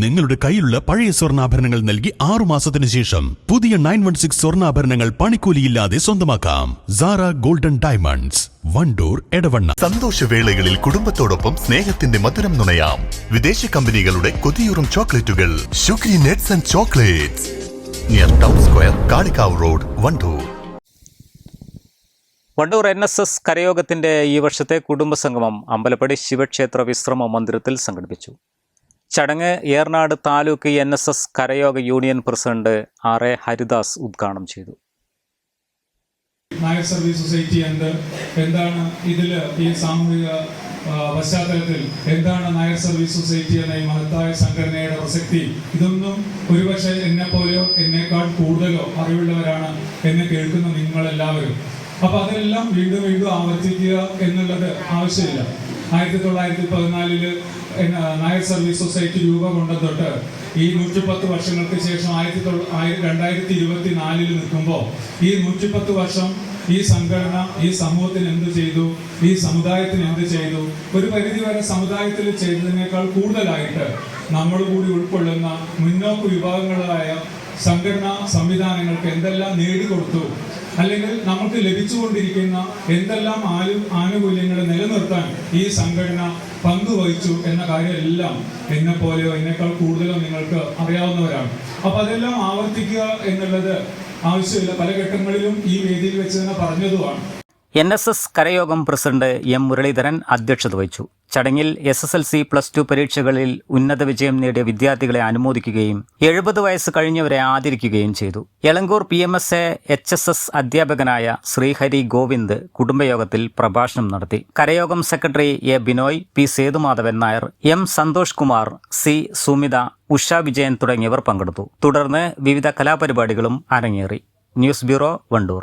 നിങ്ങളുടെ കയ്യിലുള്ള പഴയ സ്വർണാഭരണങ്ങൾ നൽകി ആറു മാസത്തിന് ശേഷം പുതിയ നയൻ വൺ സിക്സ് സ്വർണാഭരണങ്ങൾ പണിക്കൂലിയില്ലാതെ സ്വന്തമാക്കാം. Sara golden diamonds Wandoor Edavanna. സന്തോഷവേളകളിൽ കുടുംബത്തോടൊപ്പം സ്നേഹത്തിന്റെ മധുരം നുണയാം. വിദേശ കമ്പനികളുടെ കൊതിയൂറും ചോക്ലേറ്റുകൾ. Sugary nuts and chocolates. Near town square Kalikavu road Wandoor Wandoor N S S കരയോഗത്തിന്റെ ഈ വർഷത്തെ കുടുംബസംഗമം അമ്പലപ്പടി ശിവക്ഷേത്ര വിശ്രമ മന്ദിരത്തിൽ സംഘടിപ്പിച്ചു. ചടങ്ങ് Ernad taluk N S S കരയോഗ union president R A Haridas ഉദ്ഘാടനം ചെയ്തു. നായർ സർവീസ് സൊസൈറ്റി എന്ത് എന്താണ് ഇതിൽ ഈ സാമൂഹിക പശ്ചാത്തലത്തിൽ എന്താണ് നായർ സർവീസ് സൊസൈറ്റി എന്ന ഈ മഹത്തായ സംഘടനയുടെ പ്രസക്തി? ഇതൊന്നും ഒരുപക്ഷെ എന്നെ പോലെയോ എന്നേക്കാൾ കൂടുതലോ അറിവുള്ളവരാണ് എന്നെ കേൾക്കുന്ന നിങ്ങളെല്ലാവരും. അപ്പൊ അതെല്ലാം വീണ്ടും വീണ്ടും ആവർത്തിക്കുക എന്നുള്ളത് ആവശ്യമില്ല. ആയിരത്തി തൊള്ളായിരത്തി പതിനാലിൽ നായർ സർവീസ് സൊസൈറ്റി രൂപം കൊണ്ട തൊട്ട് ഈ നൂറ്റിപ്പത്ത് വർഷങ്ങൾക്ക് ശേഷം ആയിരത്തി തൊള്ളായിരത്തി രണ്ടായിരത്തി ഇരുപത്തി നാലിൽ നിൽക്കുമ്പോൾ ഈ നൂറ്റിപ്പത്ത് വർഷം ഈ സംഘടന ഈ സമൂഹത്തിന് എന്ത് ചെയ്തു? ഈ സമുദായത്തിന് എന്ത് ചെയ്തു? ഒരു പരിധി വരെ സമുദായത്തിൽ ചെയ്തതിനേക്കാൾ കൂടുതലായിട്ട് നമ്മൾ കൂടി ഉൾക്കൊള്ളുന്ന മുന്നോക്ക വിഭാഗങ്ങളായ സംഘടനാ സംവിധാനങ്ങൾക്ക് എന്തെല്ലാം നേടിക്കൊടുത്തു? അല്ലെങ്കിൽ നമുക്ക് ലഭിച്ചുകൊണ്ടിരിക്കുന്ന എന്തെല്ലാം ആലു ആനുകൂല്യങ്ങൾ നിലനിർത്താൻ ഈ സംഘടന പങ്കുവഹിച്ചു എന്ന കാര്യമെല്ലാം എന്നെ പോലെയോ എന്നെക്കാൾ കൂടുതലോ നിങ്ങൾക്ക് അറിയാവുന്നവരാണ്. അപ്പൊ അതെല്ലാം ആവർത്തിക്കുക എന്നുള്ളത് ആവശ്യമില്ല. പല ഘട്ടങ്ങളിലും ഈ വേദിയിൽ വെച്ച് തന്നെ പറഞ്ഞതുമാണ്. എൻ എസ് എസ് കരയോഗം പ്രസിഡന്റ് എം മുരളീധരൻ അധ്യക്ഷത വഹിച്ചു. ചടങ്ങിൽ S S L C plus two പരീക്ഷകളിൽ ഉന്നത വിജയം നേടിയ വിദ്യാർത്ഥികളെ അനുമോദിക്കുകയും എഴുപത് വയസ്സ് കഴിഞ്ഞവരെ ആദരിക്കുകയും ചെയ്തു. Elankur P M S A H S S അധ്യാപകനായ ശ്രീഹരി ഗോവിന്ദ് കുടുംബയോഗത്തിൽ പ്രഭാഷണം നടത്തി. കരയോഗം secretary A Binoy P Sethumadhavan Nair M Santhosh Kumar C Sumitha Usha Vijayan തുടങ്ങിയവർ പങ്കെടുത്തു. തുടർന്ന് വിവിധ കലാപരിപാടികളും അരങ്ങേറി. News bureau Wandoor.